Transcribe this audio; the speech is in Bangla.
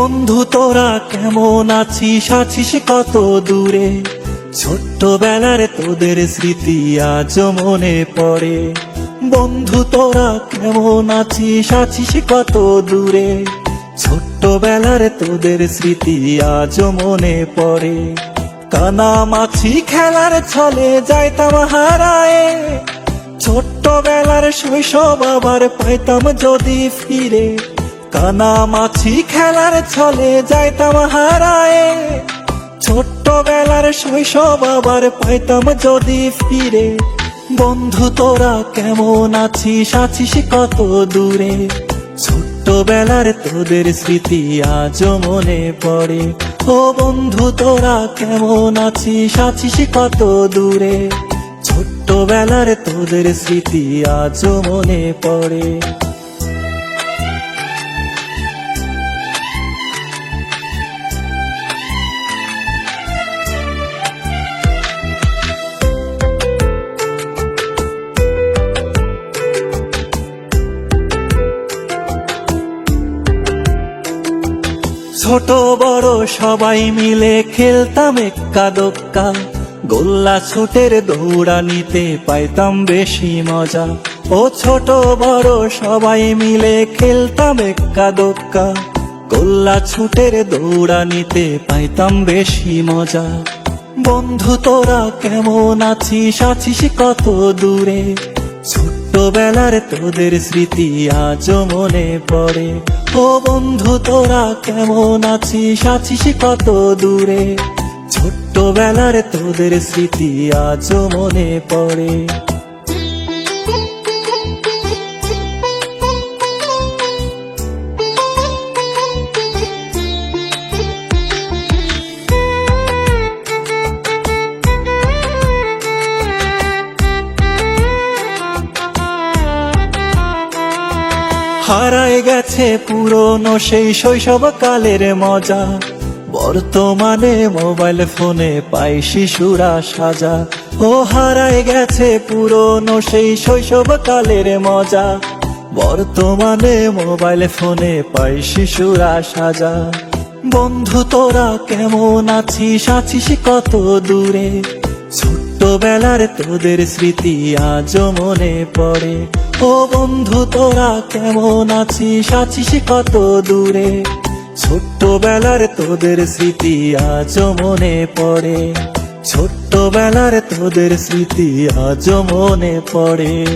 বন্ধু, তোরা কেমন আছিস? আছিস কত দূরে? ছোট্টবেলার তোদের স্মৃতি আজ মনে পড়ে। বন্ধু, তোরা কেমন আছিস? আছিস কত দূরে? ছোট্টবেলার তোদের স্মৃতি আজ মনে পড়ে। কানা মাছি খেলার ছলে যাইতাম হারায়ে। ছোট্টবেলার শৈশব আবার পাইতাম যদি ফিরে। কানা মাছি খেলার ছলে যাইতাম হারায়ে। ছোট্টবেলার শৈশব আবার পাইতাম যদি ফিরে। বন্ধু তোরা কেমন আছিস আছিস কত দূরে? ছোট্টবেলার তোদের স্মৃতি আজ মনে পড়ে। ও বন্ধু তোরা কেমন আছিস আছিস কত দূরে? ছোট্টবেলার তোদের স্মৃতি আজ মনে পড়ে। ছোট বড় সবাই মিলে খেলতাম এক্কা দোক্কা। গোল্লা ছুটের দৌড়ানিতে পাইতাম বেশি মজা। ও ছোট বড় সবাই মিলে খেলতাম এক্কা দোক্কা। গোল্লা ছুটের দৌড়ানিতে পাইতাম বেশি মজা। বন্ধু তোরা কেমন আছিস? আছিস কত দূরে? ছোট্টবেলার তোদের স্মৃতি আজও মনে পড়ে। ও বন্ধু তোরা কেমন আছিস? আছিস কত দূরে? ছোট্টবেলার তোদের স্মৃতি আজও মনে পড়ে। হারায় গেছে পুরনো সেই শৈশব কালের মজা। বর্তমানে মোবাইল ফোনে পাই শিশুরা সাজা। ও হারায় গেছে পুরনো সেই শৈশব কালের মজা। বর্তমানে মোবাইল ফোনে পাই শিশুরা সাজা। বন্ধু তোরা কেমন আছিস? আছিস কত দূরে? ছোট্টবেলার তোদের স্মৃতি আজ মনে পড়ে। ও বন্ধু, তোরা কেমন আছিস? আছিস কত দূরে? ছোট্টবেলার তোদের স্মৃতি আজ মনে পড়ে। ছোট্টবেলার তোদের স্মৃতি আজ মনে পড়ে।